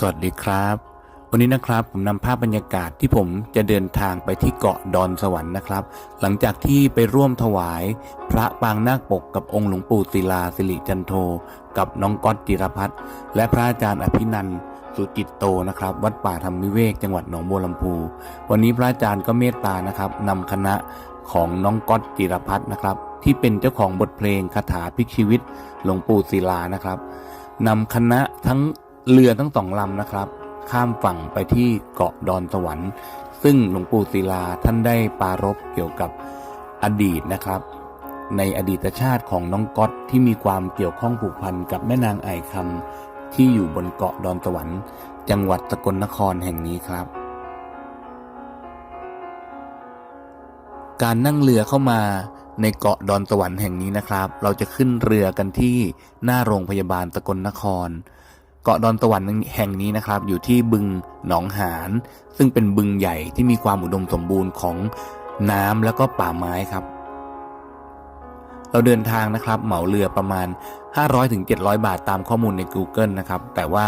สวัสดีครับ วันนี้นะครับผมนำภาพบรรยากาศที่ผมจะเดินทางไปที่เกาะดอนสวรรค์นะครับ หลังจากที่ไปร่วมถวาย พระปางนาคปกกับองค์หลวงปู่ศิลาสิริจันโท กับน้องก๊อตจิรพัฒน์และพระอาจารย์อภินันสุจิตโตนะครับ วัดป่าธรรมวิเวกจังหวัดหนองบัวลำพู วันนี้พระอาจารย์ก็เมตตานะครับนำคณะของน้องก๊อตจิรพัฒน์นะครับ ที่เป็นเจ้าของบทเพลงคาถาพลิกชีวิตหลวงปู่ศิลานะครับนำคณะทั้ง เรือทั้งสองลำนะครับ ข้ามฝั่งไปที่เกาะดอนสวรรค์ ซึ่งหลวงปู่ศิลาท่านได้ปรารภเกี่ยวกับอดีตนะครับ ในอดีตชาติของน้องก๊อตที่มีความเกี่ยวข้องผูกพันกับแม่นางไอ่คำที่อยู่บนเกาะดอนสวรรค์ จังหวัดสกลนครแห่งนี้ครับ การนั่งเรือเข้ามาในเกาะดอนสวรรค์แห่งนี้นะครับ เราจะขึ้นเรือกันที่หน้าโรงพยาบาลสกลนคร เกาะดอนสวรรค์แห่งนี้นะครับ อยู่ที่บึงหนองหานซึ่งเป็นบึงใหญ่ที่มีความอุดมสมบูรณ์ของน้ำแล้วก็ป่าไม้ครับ เราเดินทางนะครับ เหมาเรือประมาณ 500-700 บาทตามข้อมูลใน Google นะครับ แต่ว่า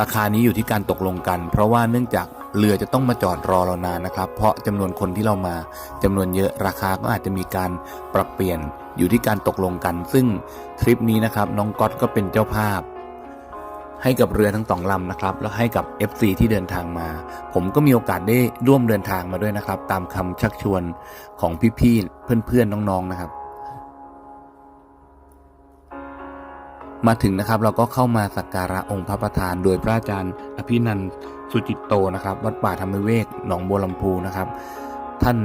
ราคานี้อยู่ที่การตกลงกัน เพราะว่าเนื่องจากเรือจะต้องมาจอดรอเรานานนะครับ เพราะจำนวนคนที่เรามาจำนวนเยอะราคาก็อาจจะมีการปรับเปลี่ยนอยู่ที่การตกลงกัน ซึ่งทริปนี้นะครับน้องก๊อตก็เป็นเจ้าภาพ ให้กับเรือทั้งสองลำนะครับ แล้วให้กับ FC ที่เดินทางมา ผมก็มีโอกาสได้ร่วมเดินทางมาด้วยนะครับ ตามคำชักชวนของพี่ๆเพื่อนๆน้องๆนะครับ มาถึงนะครับเราก็เข้ามาสักการะองค์พระประธาน โดยพระอาจารย์อภินันสุจิตโตนะครับ วัดป่าธรรมเวกหนองบัวลำพูนะครับ ท่าน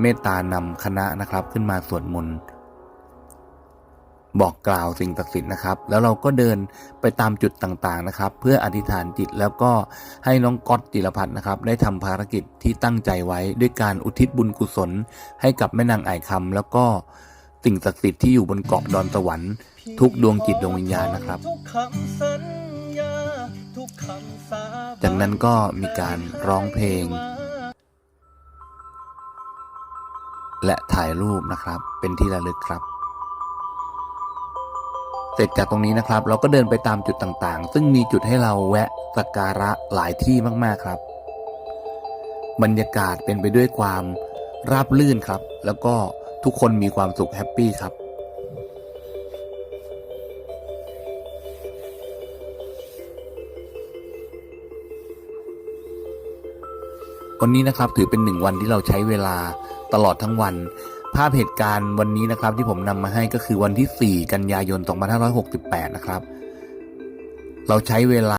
เมตตานำคณะนะครับขึ้นมาสวดมนต์ บอกกล่าวสิ่งศักดิ์สิทธิ์นะครับ แล้วเราก็เดินไปตามจุดต่างๆนะครับ เพื่ออธิษฐานจิตแล้วก็ให้น้องก๊อตจิรพัฒน์นะครับ ได้ทำภารกิจที่ตั้งใจไว้ด้วยการอุทิศบุญกุศล ให้กับแม่นางไอ่คำแล้วก็สิ่งศักดิ์สิทธิ์ที่อยู่บนเกาะดอนสวรรค์ทุกดวงจิตดวงวิญญาณนะครับทุกคำสัญญาทุกคำสาบานจากนั้นก็มีการร้องเพลง และถ่ายรูปนะครับเป็นที่ระลึกครับ เสร็จจากตรงนี้นะครับ เราก็เดินไปตามจุดต่างๆ ซึ่งมีจุดให้เราแวะสักการะหลายที่มากๆครับ บรรยากาศเป็นไปด้วยความราบลื่นครับ แล้วก็ทุกคนมีความสุขแฮปปี้ครับวันนี้นะครับถือเป็นหนึ่งวันที่เราใช้เวลาตลอดทั้งวัน ภาพเหตุการณ์วันนี้นะครับที่ผมนำมาให้ก็คือวันที่ 4 กันยายน 2568 นะครับ เราใช้เวลา